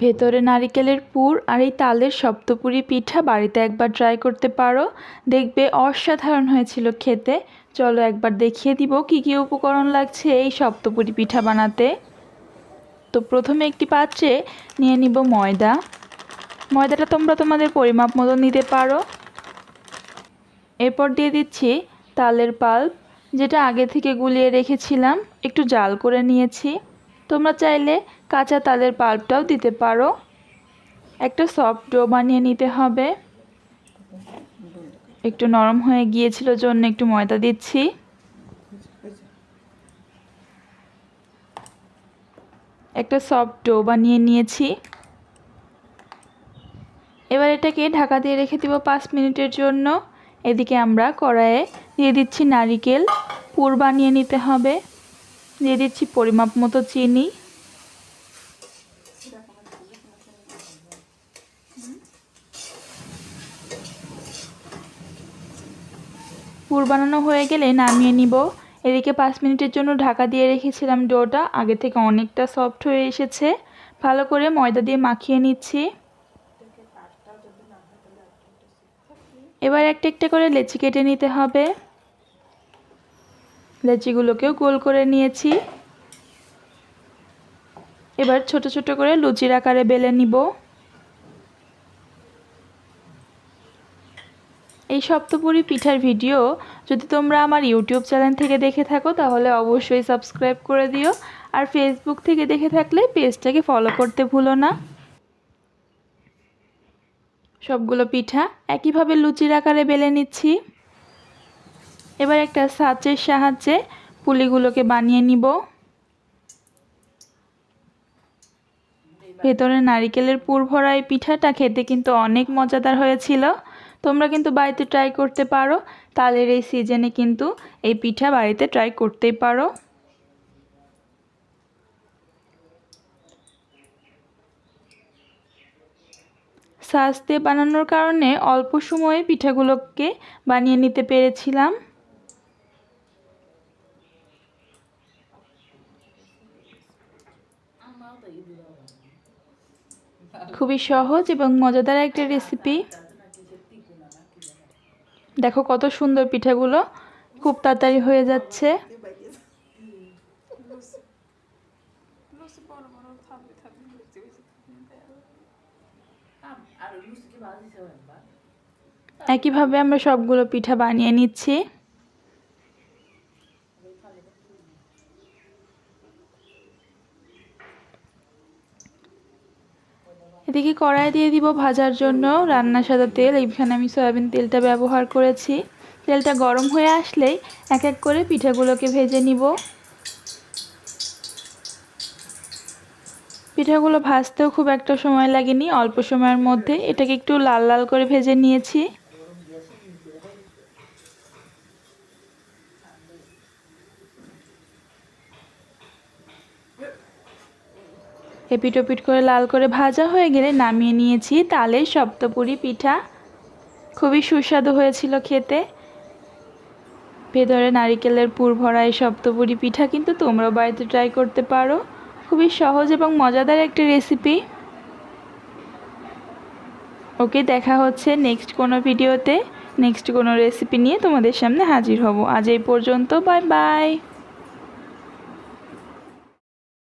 ভেতরে নারিকেলের পুর আর এই তালের সপ্তপুরি পিঠা বাড়িতে একবার ট্রাই করতে পারো। দেখবে অসাধারণ হয়েছিল খেতে। চলো একবার দেখিয়ে দিব কি কি উপকরণ লাগছে এই সপ্তপুরি পিঠা বানাতে। তো প্রথমে একটি পাত্রে নিয়ে নিব ময়দা। ময়দাটা তোমরা তোমাদের পরিমাপ মতো নিতে পারো। এরপর দিয়ে দিচ্ছি তালের পাল্প, যেটা আগে থেকে গুলিয়ে রেখেছিলাম। একটু জাল করে নিয়েছি। তোমরা চাইলে কাঁচা তালের পাল্পটাও দিতে পারো। একটা সফট ডো বানিয়ে নিতে হবে। একটু নরম হয়ে গিয়েছিল জন্য একটু ময়দা দিচ্ছি। একটা সফট ডো বানিয়ে নিয়েছি। এবার এটাকে ঢাকা দিয়ে রেখে দিব পাঁচ মিনিটের জন্য। এদিকে আমরা কড়াইয়ে দিয়ে দিচ্ছি নারিকেল। পুর বানিয়ে নিতে হবে। দিয়ে দিচ্ছি পরিমাপ মতো চিনি। পুর বানানো হয়ে গেলে নামিয়ে নিব। এদিকে পাঁচ মিনিটের জন্য ঢাকা দিয়ে রেখেছিলাম ডোটা। আগে থেকে অনেকটা সফট হয়ে এসেছে। ভালো করে ময়দা দিয়ে মাখিয়ে নিচ্ছি। এবার একটা একটা করে লেচি কেটে নিতে হবে। লেচিগুলোকেও গোল করে নিয়েছি। এবার ছোট ছোট করে লুচির আকারে বেলে নিব। এই সপ্তপুরি পিঠার ভিডিও যদি তোমরা আমার ইউটিউব চ্যানেল থেকে দেখে থাকো, তাহলে অবশ্যই সাবস্ক্রাইব করে দিও। আর ফেসবুক থেকে দেখে থাকলে পেজটাকে ফলো করতে ভুলো না। সবগুলো পিঠা একইভাবে লুচির আকারে বেলে নিচ্ছি। এবার একটা সাচের সাহায্যে পুলিগুলোকে বানিয়ে নিব। ভেতরে নারিকেলের পুর ভরা এই পিঠাটা খেতে কিন্তু অনেক মজাদার হয়েছিল। তোমরা কিন্তু বাড়িতে ট্রাই করতে পারো। তালের এই সিজনে কিন্তু এই পিঠা বাড়িতে ট্রাই করতেই পারো। সাজ দিয়ে বানানোর কারণে অল্প সময়ে পিঠাগুলোকে বানিয়ে নিতে পেরেছিলাম। খুবই সহজ এবং মজাদার একটা রেসিপি দেখো কত সুন্দর পিঠাগুলো, খুব তাড়াতাড়ি হয়ে যাচ্ছে। একইভাবে আমরা সবগুলো পিঠা বানিয়ে নিচ্ছি। এদিকে কড়াই দিয়ে দিব ভাজার জন্য রান্না সাদা তেল। এইখানে আমি সয়াবিন তেলটা ব্যবহার করেছি। তেলটা গরম হয়ে আসলেই এক এক করে পিঠাগুলোকে ভেজে নিব। পিঠাগুলো ভাজতেও খুব একটা সময় লাগেনি, অল্প সময়ের মধ্যে। এটাকে একটু লাল লাল করে ভেজে নিয়েছি। এপিট ওপিট করে লাল করে ভাজা হয়ে গেলে নামিয়ে নিয়েছি তালের সপ্তপুরি পিঠা। খুবই সুস্বাদু হয়েছিল খেতে। ভেতরে নারিকেলের পুর ভরা এই সপ্তপুরি পিঠা কিন্তু তোমরাও বাড়িতে ট্রাই করতে পারো। খুবই সহজ এবং মজাদার একটি রেসিপি ওকে দেখা হচ্ছে নেক্সট কোনো ভিডিওতে নেক্সট কোনো রেসিপি নিয়ে তোমাদের সামনে হাজির হব। আজ এই পর্যন্ত বাই বাই